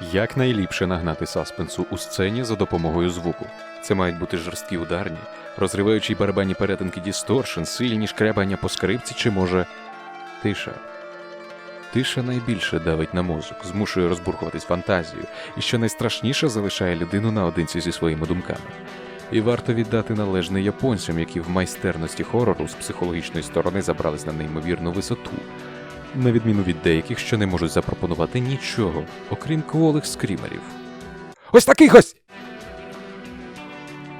Як найліпше нагнати саспенсу у сцені за допомогою звуку? Це мають бути жорсткі ударні, розриваючі барабанні перетинки дісторшн, сильні шкрябання по скрипці чи може тиша. Тиша найбільше давить на мозок, змушує розбурхуватись фантазію, і що найстрашніше залишає людину наодинці зі своїми думками. І варто віддати належне японцям, які в майстерності хорору з психологічної сторони забрались на неймовірну висоту, на відміну від деяких, що не можуть запропонувати нічого, окрім кволих скрімерів. Ось таких ось!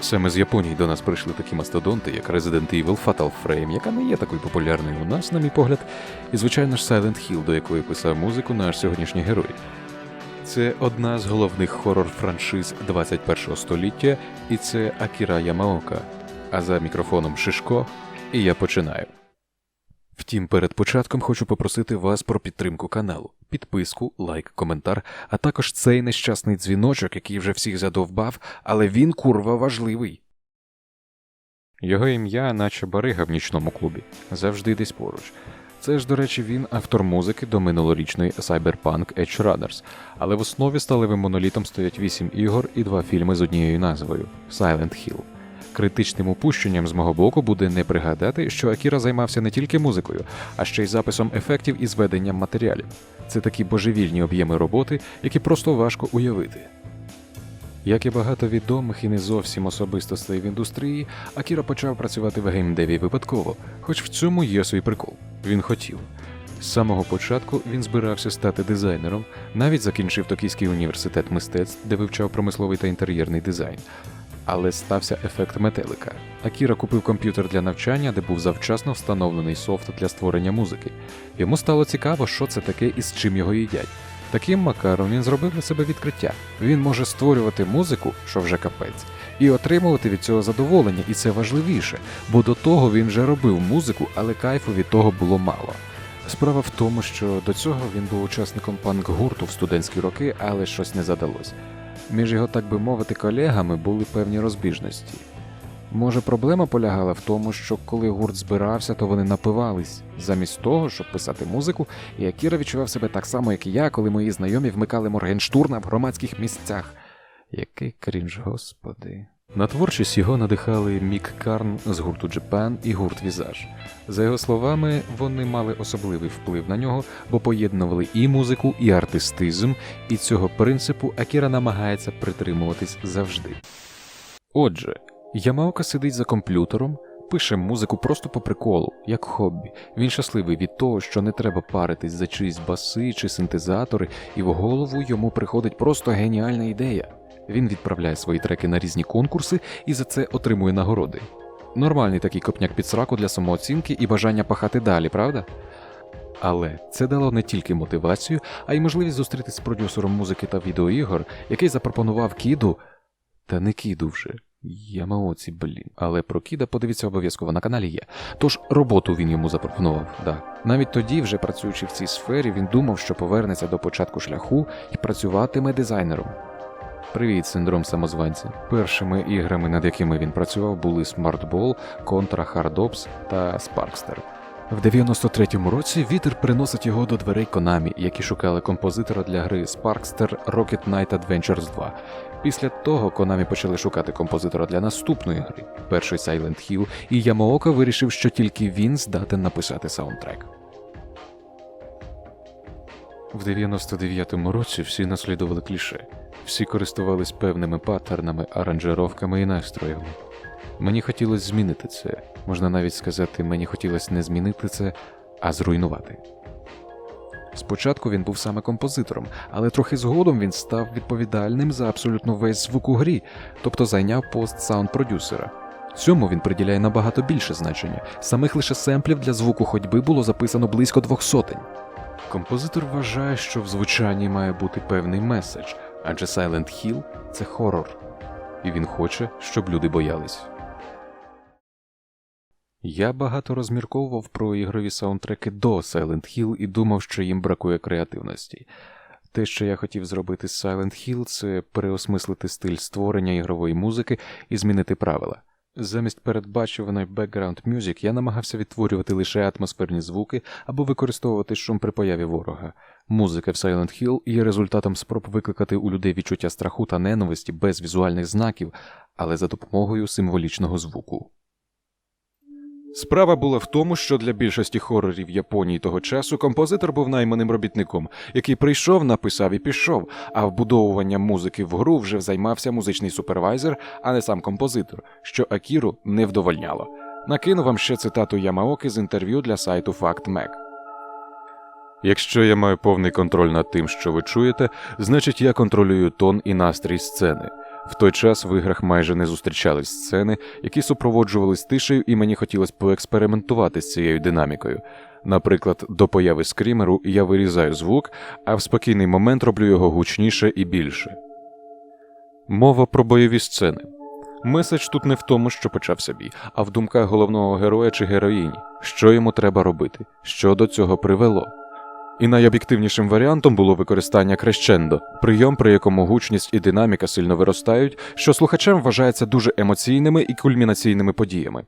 Саме з Японії до нас прийшли такі мастодонти, як Resident Evil Fatal Frame, яка не є такою популярною у нас, на мій погляд, і, звичайно ж, Silent Hill, до якої писав музику наш сьогоднішній герой. Це одна з головних хорор франшиз 21-го століття, і це Акіра Ямаока. А за мікрофоном Шишко, і я починаю. Втім, перед початком хочу попросити вас про підтримку каналу, підписку, лайк, коментар, а також цей нещасний дзвіночок, який вже всіх задовбав, але він курва важливий. Його ім'я, наче барига в нічному клубі, завжди десь поруч. Це ж, до речі, він автор музики до минулорічної Cyberpunk Edge Runners, але в основі сталевим монолітом стоять 8 ігор і два фільми з однією назвою Silent Hill. Критичним упущенням з мого боку буде не пригадати, що Акіра займався не тільки музикою, а ще й записом ефектів і зведенням матеріалів. Це такі божевільні об'єми роботи, які просто важко уявити. Як і багато відомих і не зовсім особистостей в індустрії, Акіра почав працювати в геймдеві випадково, хоч в цьому є свій прикол. Він хотів. З самого початку він збирався стати дизайнером, навіть закінчив Токійський університет мистецтв, де вивчав промисловий та інтер'єрний дизайн. Але стався ефект метелика. Акіра купив комп'ютер для навчання, де був завчасно встановлений софт для створення музики. Йому стало цікаво, що це таке і з чим його їдять. Таким макаром він зробив для себе відкриття. Він може створювати музику, що вже капець, і отримувати від цього задоволення, і це важливіше, бо до того він вже робив музику, але кайфу від того було мало. Справа в тому, що до цього він був учасником панк-гурту в студентські роки, але щось не задалось. Між його, так би мовити, колегами були певні розбіжності. Може, проблема полягала в тому, що коли гурт збирався, то вони напивались замість того, щоб писати музику, і Акіра відчував себе так само, як і я, коли мої знайомі вмикали Моргенштурна в громадських місцях. Який крінж, господи. На творчість його надихали Мік Карн з гурту Japan і гурт Візаж. За його словами, вони мали особливий вплив на нього, бо поєднували і музику, і артистизм, і цього принципу Акіра намагається притримуватись завжди. Отже, Ямаока сидить за комп'ютером, пише музику просто по приколу, як хобі. Він щасливий від того, що не треба паритись за чиїсь баси чи синтезатори, і в голову йому приходить просто геніальна ідея. Він відправляє свої треки на різні конкурси і за це отримує нагороди. Нормальний такий копняк під сраку для самооцінки і бажання пахати далі, правда? Але це дало не тільки мотивацію, а й можливість зустрітися з продюсером музики та відеоігор, який запропонував Кіду, та не Кіду вже. Ямаоці, блін. Але про Кіда подивіться обов'язково на каналі є. Тож роботу він йому запропонував, да. Навіть тоді, вже працюючи в цій сфері, він думав, що повернеться до початку шляху і працюватиме дизайнером. Привіт, синдром самозванця. Першими іграми, над якими він працював, були Contra Hard Ops та Sparkster. В 93-му році вітер приносить його до дверей Konami, які шукали композитора для гри Sparkster Rocket Knight Adventures 2. Після того Konami почали шукати композитора для наступної гри, першої Silent Hill, і Ямаока вирішив, що тільки він здатен написати саундтрек. В 99-му році всі наслідували кліше. Всі користувались певними паттернами, аранжировками і настроями. Мені хотілося змінити це. Можна навіть сказати, мені хотілося не змінити це, а зруйнувати. Спочатку він був саме композитором, але трохи згодом він став відповідальним за абсолютно весь звук у грі, тобто зайняв пост саунд-продюсера. Цьому він приділяє набагато більше значення. Самих лише семплів для звуку ходьби було записано близько двох сотень. Композитор вважає, що в звучанні має бути певний меседж, адже Silent Hill – це хорор, і він хоче, щоб люди боялись. Я багато розмірковував про ігрові саундтреки до Silent Hill і думав, що їм бракує креативності. Те, що я хотів зробити з Silent Hill, це переосмислити стиль створення ігрової музики і змінити правила. Замість передбачуваної background music я намагався відтворювати лише атмосферні звуки або використовувати шум при появі ворога. Музика в Silent Hill є результатом спроб викликати у людей відчуття страху та ненависті без візуальних знаків, але за допомогою символічного звуку. Справа була в тому, що для більшості хорорів Японії того часу композитор був найманим робітником, який прийшов, написав і пішов, а вбудовуванням музики в гру вже займався музичний супервайзер, а не сам композитор, що Акіру не вдовольняло. Накину вам ще цитату Ямаоки з інтерв'ю для сайту FactMag. Якщо я маю повний контроль над тим, що ви чуєте, значить я контролюю тон і настрій сцени. В той час в іграх майже не зустрічались сцени, які супроводжувались тишею, і мені хотілося поекспериментувати з цією динамікою. Наприклад, до появи скрімеру я вирізаю звук, а в спокійний момент роблю його гучніше і більше. Мова про бойові сцени. Меседж тут не в тому, що почався бій, а в думках головного героя чи героїні, що йому треба робити, що до цього привело. І найоб'єктивнішим варіантом було використання крещендо, прийом, при якому гучність і динаміка сильно виростають, що слухачем вважається дуже емоційними і кульмінаційними подіями.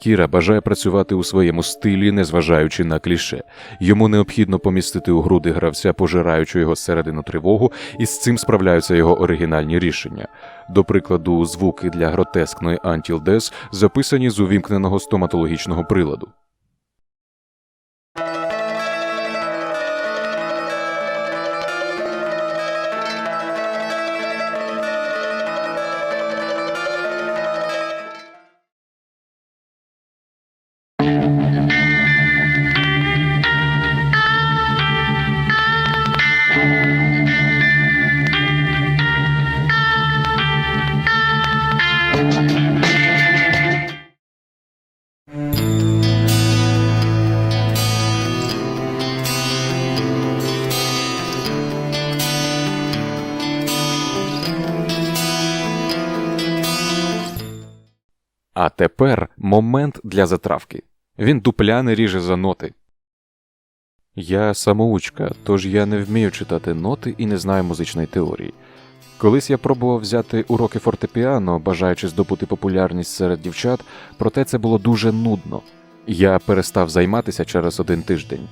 Але Акіра бажає працювати у своєму стилі, незважаючи на кліше. Йому необхідно помістити у груди гравця, пожираючи його зсередину тривогу, і з цим справляються його оригінальні рішення. До прикладу, звуки для гротескної антілдес записані з увімкненого стоматологічного приладу. Тепер момент для затравки. Він дупляне ріже за ноти. Я самоучка, тож я не вмію читати ноти і не знаю музичної теорії. Колись я пробував взяти уроки фортепіано, бажаючи здобути популярність серед дівчат, проте це було дуже нудно. Я перестав займатися через один тиждень.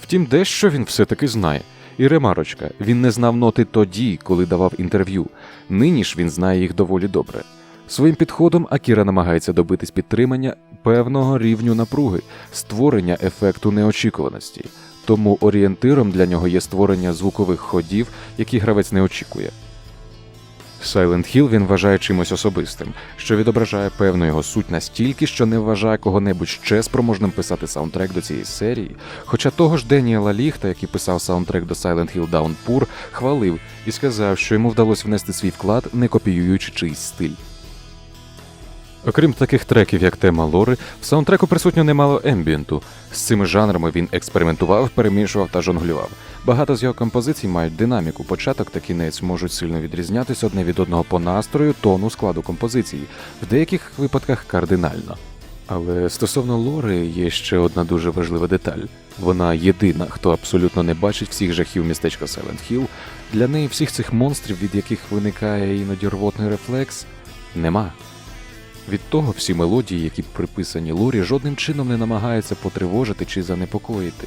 Втім, дещо він все-таки знає. І ремарочка, він не знав ноти тоді, коли давав інтерв'ю. Нині ж він знає їх доволі добре. Своїм підходом Акіра намагається добитись підтримання певного рівню напруги, створення ефекту неочікуваності. Тому орієнтиром для нього є створення звукових ходів, які гравець не очікує. Silent Hill він вважає чимось особистим, що відображає певну його суть настільки, що не вважає кого-небудь ще спроможним писати саундтрек до цієї серії. Хоча того ж Деніела Ліхта, який писав саундтрек до Silent Hill Downpour, хвалив і сказав, що йому вдалося внести свій вклад, не копіюючи чийсь стиль. Окрім таких треків, як тема Лори, в саундтреку присутньо немало ембієнту. З цими жанрами він експериментував, перемішував та жонглював. Багато з його композицій мають динаміку, початок та кінець можуть сильно відрізнятися одне від одного по настрою, тону складу композиції, в деяких випадках кардинально. Але стосовно Лори є ще одна дуже важлива деталь. Вона єдина, хто абсолютно не бачить всіх жахів містечка Silent Hill. Для неї всіх цих монстрів, від яких виникає іноді рвотний рефлекс, нема. Від того всі мелодії, які приписані Лорі, жодним чином не намагаються потривожити чи занепокоїти.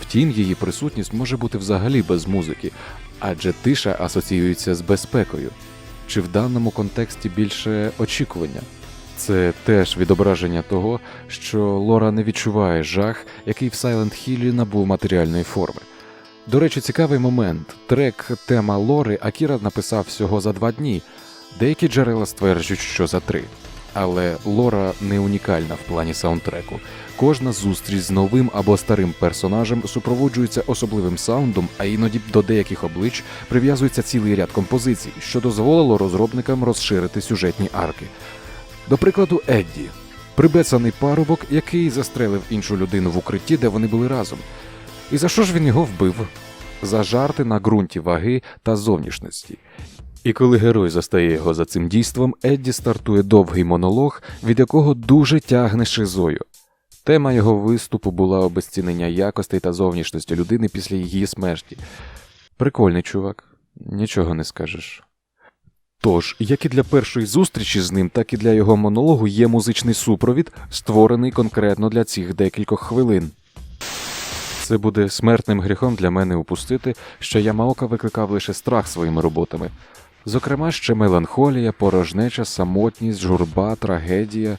Втім, її присутність може бути взагалі без музики, адже тиша асоціюється з безпекою, чи в даному контексті більше очікування. Це теж відображення того, що Лора не відчуває жах, який в Silent Hill набув матеріальної форми. До речі, цікавий момент. Трек тема Лори Акіра написав всього за два дні. Деякі джерела стверджують, що за три. Але Лора не унікальна в плані саундтреку. Кожна зустріч з новим або старим персонажем супроводжується особливим саундом, а іноді до деяких облич прив'язується цілий ряд композицій, що дозволило розробникам розширити сюжетні арки. До прикладу, Едді. прибецаний парубок, який застрелив іншу людину в укритті, де вони були разом. І за що ж він його вбив? За жарти на ґрунті ваги та зовнішності. І коли герой застає його за цим дійством, Едді стартує довгий монолог, від якого дуже тягне шизою. Тема його виступу була обезцінення якостей та зовнішності людини після її смерті. Прикольний чувак, нічого не скажеш. Тож, як і для першої зустрічі з ним, так і для його монологу є музичний супровід, створений конкретно для цих декількох хвилин. Це буде смертним гріхом для мене упустити, що Ямаока викликав лише страх своїми роботами. Зокрема, ще меланхолія, порожнеча, самотність, журба, трагедія.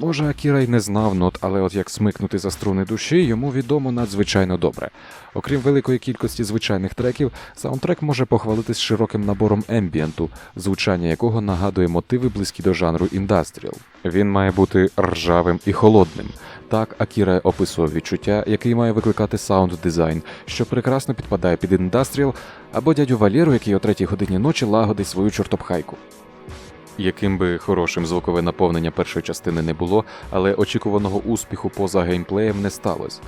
Може, Акіра й не знав нот, але от як смикнути за струни душі, йому відомо надзвичайно добре. Окрім великої кількості звичайних треків, саундтрек може похвалитись широким набором ембієнту, звучання якого нагадує мотиви близькі до жанру індастріал. Він має бути ржавим і холодним. Так Акіра описував відчуття, який має викликати саунд-дизайн, що прекрасно підпадає під індастріал, або дядю Валєру, який о третій годині ночі лагодить свою чортопхайку. Яким би хорошим звукове наповнення першої частини не було, але очікуваного успіху поза геймплеєм не сталося.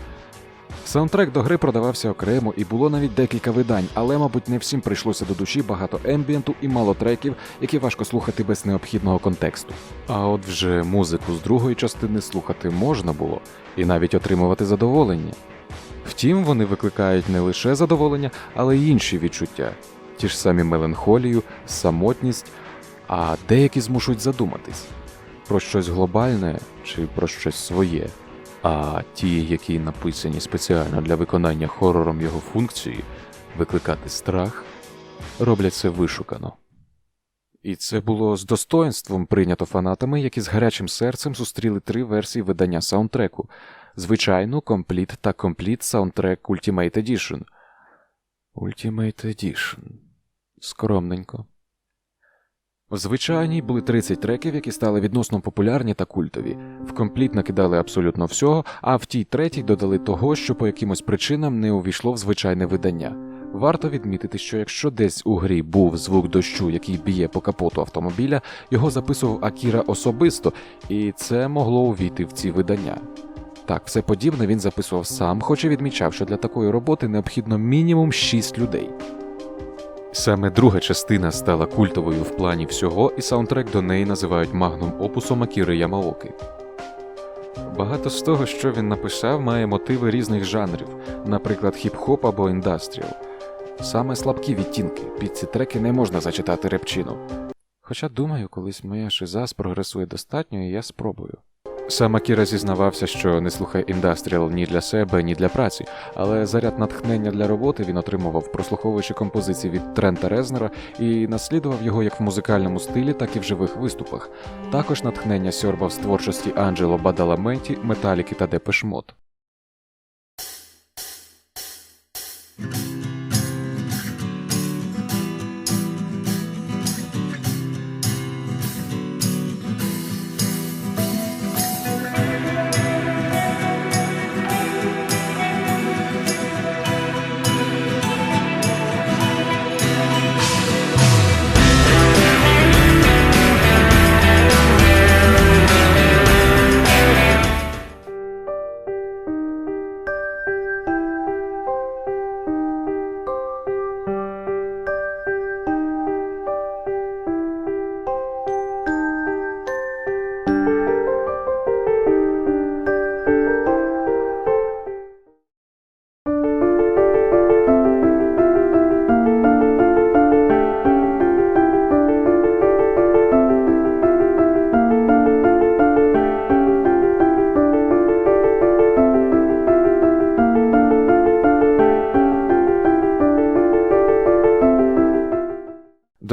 Саундтрек до гри продавався окремо і було навіть декілька видань, але, мабуть, не всім прийшлося до душі багато ембієнту і мало треків, які важко слухати без необхідного контексту. А от вже музику з другої частини слухати можна було і навіть отримувати задоволення. Втім, вони викликають не лише задоволення, але й інші відчуття, ті ж самі меланхолію, самотність, а деякі змушують задуматись про щось глобальне чи про щось своє. А ті, які написані спеціально для виконання хорором його функції, викликати страх, роблять це вишукано. І це було з достоинством прийнято фанатами, які з гарячим серцем зустріли три версії видання саундтреку: звичайну, Complete та Complete Soundtrack Ultimate Edition. Ultimate Edition. Скромненько. В звичайній були 30 треків, які стали відносно популярні та культові. В компліт накидали абсолютно всього, а в тій третій додали того, що по якимось причинам не увійшло в звичайне видання. Варто відмітити, що якщо десь у грі був звук дощу, який б'є по капоту автомобіля, його записував Акіра особисто, і це могло увійти в ці видання. Так, все подібне він записував сам, хоч і відмічав, що для такої роботи необхідно мінімум 6 людей. Саме друга частина стала культовою в плані всього, і саундтрек до неї називають магнум опусом Акіри Ямаоки. Багато з того, що він написав, має мотиви різних жанрів, наприклад, хіп-хоп або індастріал. Саме слабкі відтінки, під ці треки не можна зачитати репчину. Хоча, думаю, колись моя шиза спрогресує достатньо, і я спробую. Сам Акіра зізнавався, що не слухає індастріал ні для себе, ні для праці, але заряд натхнення для роботи він отримував, прослуховуючи композиції від Трента Резнера і наслідував його як в музикальному стилі, так і в живих виступах. Також натхнення сьорбав з творчості Анджело Бадаламенті, Металіки та Депешмот.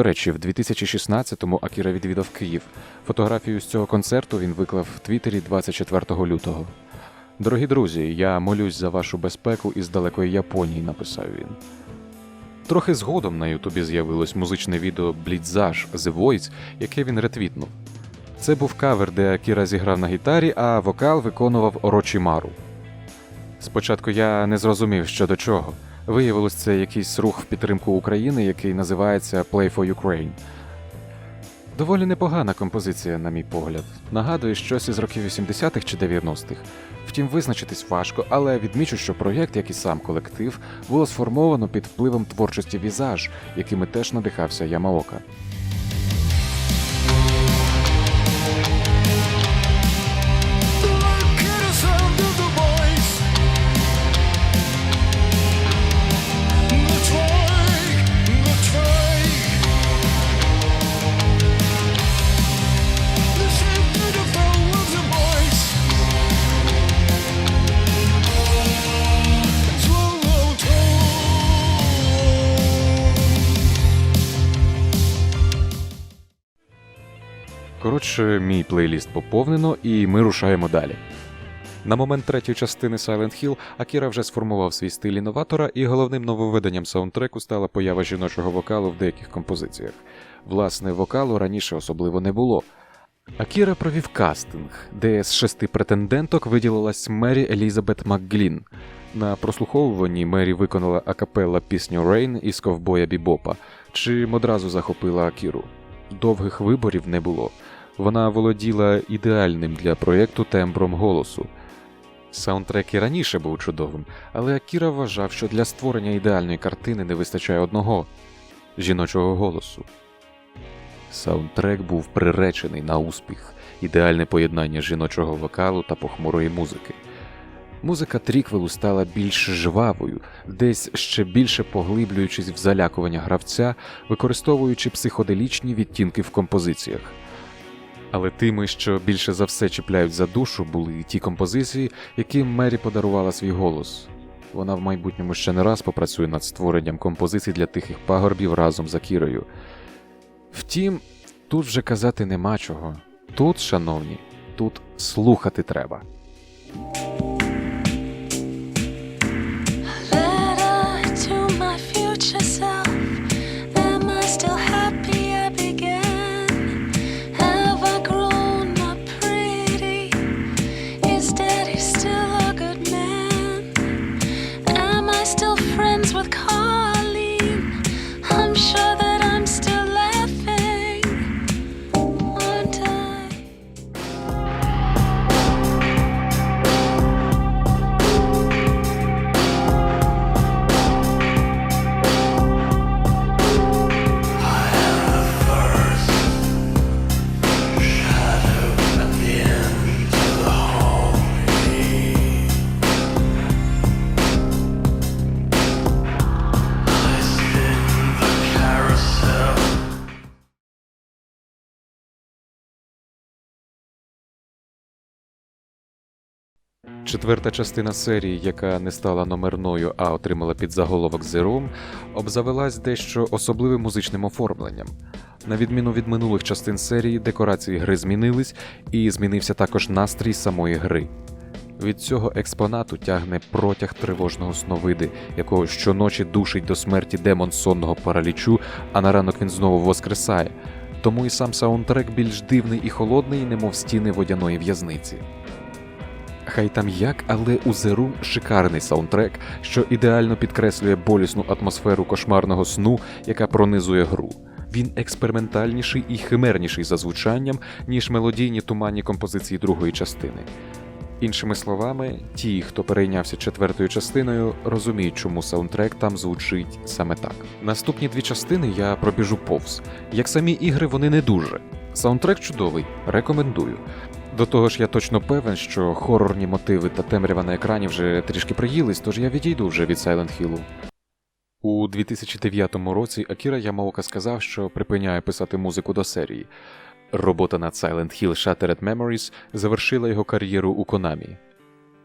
Речі, в 2016-му Акіра відвідав Київ. Фотографію з цього концерту він виклав в Твіттері 24 лютого. Дорогі друзі, я молюсь за вашу безпеку із далекої Японії, написав він. Трохи згодом на Ютубі з'явилось музичне відео Блідзаж The Voice, яке він ретвітнув. Це був кавер, де Акіра зіграв на гітарі, а вокал виконував Орочімару. Спочатку я не зрозумів, що до чого. Виявилось, це якийсь рух в підтримку України, який називається Play for Ukraine. Доволі непогана композиція, на мій погляд. Нагадує щось із років 80-х чи 90-х. Втім, визначитись важко, але відмічу, що проєкт, як і сам колектив, було сформовано під впливом творчості візаж, якими теж надихався Ямаока. Коротше, мій плейліст поповнено, і ми рушаємо далі. На момент третьої частини Silent Hill Акіра вже сформував свій стиль інноватора, і головним нововведенням саундтреку стала поява жіночого вокалу в деяких композиціях. Власне, вокалу раніше особливо не було. Акіра провів кастинг, де з шести претенденток виділилась Мері Елізабет МакГлін. На прослуховуванні Мері виконала акапелла пісню Рейн із ковбоя Бібопа, чим одразу захопила Акіру. Довгих виборів не було. Вона володіла ідеальним для проєкту тембром голосу. Саундтрек і раніше був чудовим, але Акіра вважав, що для створення ідеальної картини не вистачає одного жіночого голосу. Саундтрек був приречений на успіх, ідеальне поєднання жіночого вокалу та похмурої музики. Музика тріквелу стала більш жвавою, десь ще більше поглиблюючись в залякування гравця, використовуючи психоделічні відтінки в композиціях. Але тими, що більше за все чіпляють за душу, були ті композиції, яким Мері подарувала свій голос. Вона в майбутньому ще не раз попрацює над створенням композицій для тихих пагорбів разом за Кірою. Втім, тут вже казати нема чого. Тут, шановні, тут слухати треба. Still friends with Colleen? Четверта частина серії, яка не стала номерною, а отримала підзаголовок The Room, обзавелась дещо особливим музичним оформленням. На відміну від минулих частин серії, декорації гри змінились, і змінився також настрій самої гри. Від цього експонату тягне протяг тривожного сновиди, якого щоночі душить до смерті демон сонного паралічу, а на ранок він знову воскресає. Тому і сам саундтрек більш дивний і холодний, немов стіни водяної в'язниці. Хай там як, але у The шикарний саундтрек, що ідеально підкреслює болісну атмосферу кошмарного сну, яка пронизує гру. Він експериментальніший і химерніший за звучанням, ніж мелодійні туманні композиції другої частини. Іншими словами, ті, хто перейнявся четвертою частиною, розуміють, чому саундтрек там звучить саме так. Наступні дві частини я пробіжу повз. Як самі ігри, вони не дуже. Саундтрек чудовий, рекомендую. До того ж, я точно певен, що хорорні мотиви та темрява на екрані вже трішки приїлись, тож я відійду вже від Silent Hill. У 2009 році Акіра Ямаока сказав, що припиняє писати музику до серії. Робота над Silent Hill Shattered Memories завершила його кар'єру у Konami.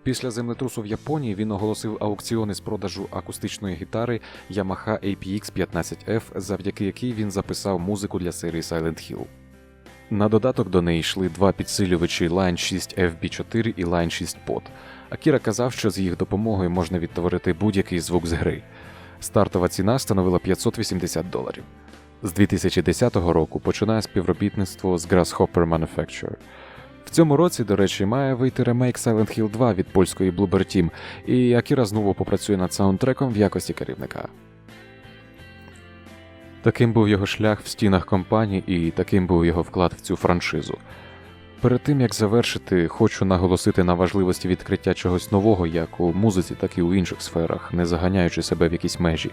Після землетрусу в Японії він оголосив аукціони з продажу акустичної гітари Yamaha APX 15F, завдяки якій він записав музику для серії Silent Hill. На додаток до неї йшли два підсилювачі Line 6 FB4 і Line 6 Pod. Акіра казав, що з їх допомогою можна відтворити будь-який звук з гри. Стартова ціна становила 580 доларів. З 2010 року починає співробітництво з Grasshopper Manufacturer. В цьому році, до речі, має вийти ремейк Silent Hill 2 від польської Bloober Team, і Акіра знову попрацює над саундтреком в якості керівника. Таким був його шлях в стінах компанії, і таким був його вклад в цю франшизу. Перед тим як завершити, хочу наголосити на важливості відкриття чогось нового, як у музиці, так і у інших сферах, не заганяючи себе в якісь межі.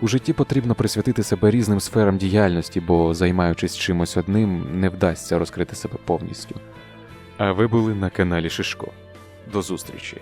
У житті потрібно присвятити себе різним сферам діяльності, бо займаючись чимось одним, не вдасться розкрити себе повністю. А ви були на каналі Шишко. До зустрічі!